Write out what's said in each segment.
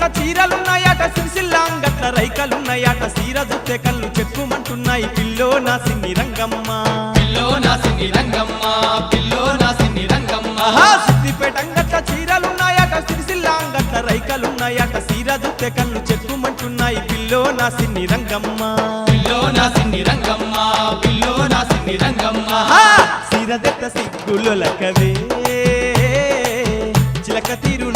గట్ల చీరలున్నాయట సిరిసిల్లాం గట్ల రైకలున్నాయట సీర జుత్తె కళ్ళు చెప్పుమంటున్నాయి పిల్లో నా సిని రంగమ్మ. పిల్లో నా సిని రంగమ్మ పిల్లో నా సిని రంగమ్మ. సిద్దిపేటంగట్ల చీరలున్నాయట సిరిసిల్లాం గట్ల రైకలున్నాయట సీర జుత్తె కళ్ళు చెప్పుమంటున్నాయి పిల్లో నా సిని రంగమ్మ. పిల్లో నా సిని రంగమ్మ పిల్లో నా సిన్ని రంగమ్మ. సీరదెత్త సిగ్గులు లకవే చిలక తీరు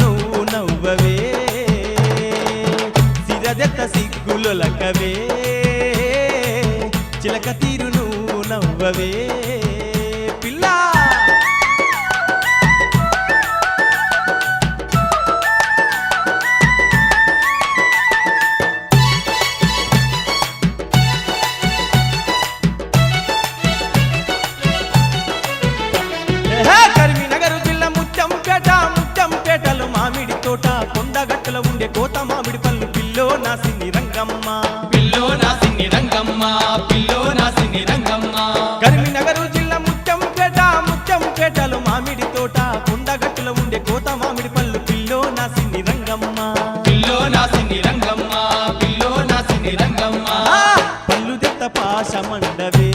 సిగ్గులొలకవే చిలక తీరు నువ్వు నవ్వవే. పిల్ల! మామిడి తోట కొండగట్టులో ఉండే కోత మామిడి పళ్ళు పిల్లో నా సిన్ని రంగమ్మ. పిల్లో నా సిన్ని రంగమ్మ పిల్లో నా సిన్ని రంగమ్మ. కరీంనగర్ జిల్లా ముత్యంపేట ముత్యంపేటలో మామిడి తోట కొండగట్టులో ఉండే కోత మామిడి పళ్ళు పిల్లో నా సిన్ని రంగమ్మ. పిల్లో నా సిన్ని రంగమ్మ పిల్లో నా సిన్ని రంగమ్మ పళ్ళు దెత్త పాశమండవే.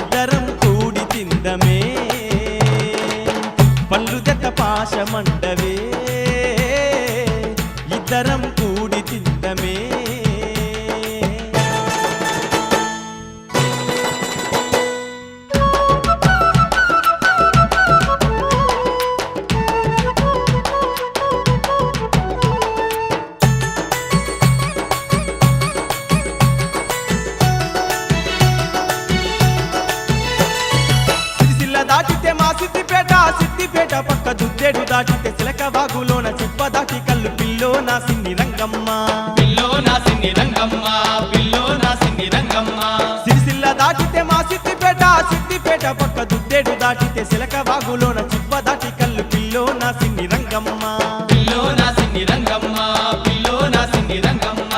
ఇద్దరం కూడి తిందమే. పళ్ళు దెత్త పాశమండవే. అందరం కూడి తిందమే దాటితే మా సిద్ధిపేట సిద్ధిపేట పక్క దుద్దేడు దాటి పిల్లో నా సిన్ని రంగమ్మ. పిల్లో నా సిన్ని రంగమ్మ పిల్లో నా సిన్ని రంగమ్మ. సిరిసిల్ల దాటితే మా సిద్దిపేట సిద్దిపేట పక్క దుద్దేడు దాటితే సిలక బాగులోన చిప్ప దాటి కళ్ళు పిల్లో నా సిన్ని రంగమ్మ. పిల్లో నా సిన్ని రంగమ్మ పిల్లో నా సిన్ని రంగమ్మ